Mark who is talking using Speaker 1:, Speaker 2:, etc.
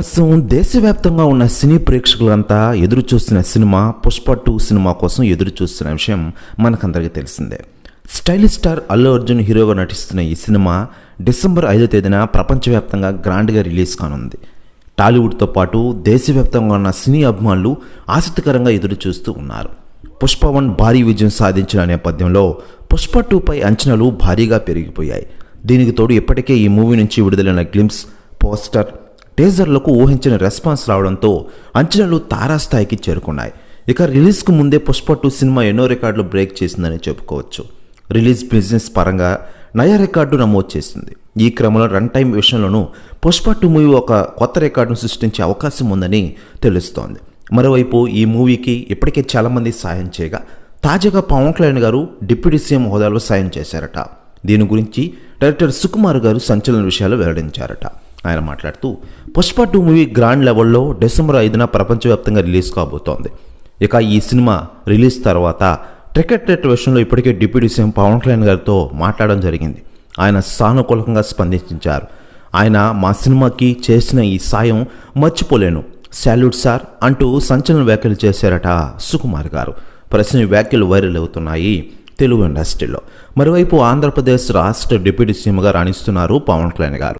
Speaker 1: ప్రస్తుతం దేశవ్యాప్తంగా ఉన్న సినీ ప్రేక్షకులంతా ఎదురు చూస్తున్న సినిమా పుష్ప టూ సినిమా కోసం ఎదురు చూస్తున్న విషయం మనకందరికీ తెలిసిందే. స్టైలిష్ స్టార్ అల్లు అర్జున్ హీరోగా నటిస్తున్న ఈ సినిమా డిసెంబర్ ఐదో తేదీన ప్రపంచవ్యాప్తంగా గ్రాండ్గా రిలీజ్ కానుంది. టాలీవుడ్తో పాటు దేశవ్యాప్తంగా ఉన్న సినీ అభిమానులు ఆసక్తికరంగా ఎదురు చూస్తూ ఉన్నారు. పుష్ప వన్ భారీ విజయం సాధించిన నేపథ్యంలో పుష్ప టూపై అంచనాలు భారీగా పెరిగిపోయాయి. దీనికి తోడు ఇప్పటికే ఈ మూవీ నుంచి విడుదలైన గ్లిమ్స్ పోస్టర్ టీజర్లకు ఊహించిన రెస్పాన్స్ రావడంతో అంచనాలు తారాస్థాయికి చేరుకున్నాయి. ఇక రిలీజ్కు ముందే పుష్ప టూ సినిమా ఎన్నో రికార్డులు బ్రేక్ చేసిందని చెప్పుకోవచ్చు. రిలీజ్ బిజినెస్ పరంగా నయా రికార్డు నమోదు చేసింది. ఈ క్రమంలో రన్ టైం విషయంలోనూ పుష్ప టూ మూవీ ఒక కొత్త రికార్డును సృష్టించే అవకాశం ఉందని తెలుస్తోంది. మరోవైపు ఈ మూవీకి ఇప్పటికే చాలామంది సాయం చేయగా తాజాగా పవన్ కళ్యాణ్ గారు డిప్యూటీ సీఎం హోదాలో సాయం చేశారట. దీని గురించి డైరెక్టర్ సుకుమార్ గారు సంచలన విషయాలు వెల్లడించారట. ఆయన మాట్లాడుతూ పుష్ప టూ మూవీ గ్రాండ్ లెవెల్లో డిసెంబర్ ఐదున ప్రపంచవ్యాప్తంగా రిలీజ్ కాబోతోంది. ఇక ఈ సినిమా రిలీజ్ తర్వాత టికెట్ రేట్ విషయంలో ఇప్పటికే డిప్యూటీ సీఎం పవన్ కళ్యాణ్ గారితో మాట్లాడడం జరిగింది. ఆయన సానుకూలంగా స్పందించారు. ఆయన మా సినిమాకి చేసిన ఈ సాయం మర్చిపోలేను. శాల్యూట్ సార్ అంటూ సంచలన వ్యాఖ్యలు చేశారట సుకుమార్ గారు. ప్రశ్న వ్యాఖ్యలు వైరల్ అవుతున్నాయి తెలుగు ఇండస్ట్రీలో. మరోవైపు ఆంధ్రప్రదేశ్ రాష్ట్ర డిప్యూటీ సీఎంగా రాణిస్తున్నారు పవన్ కళ్యాణ్ గారు.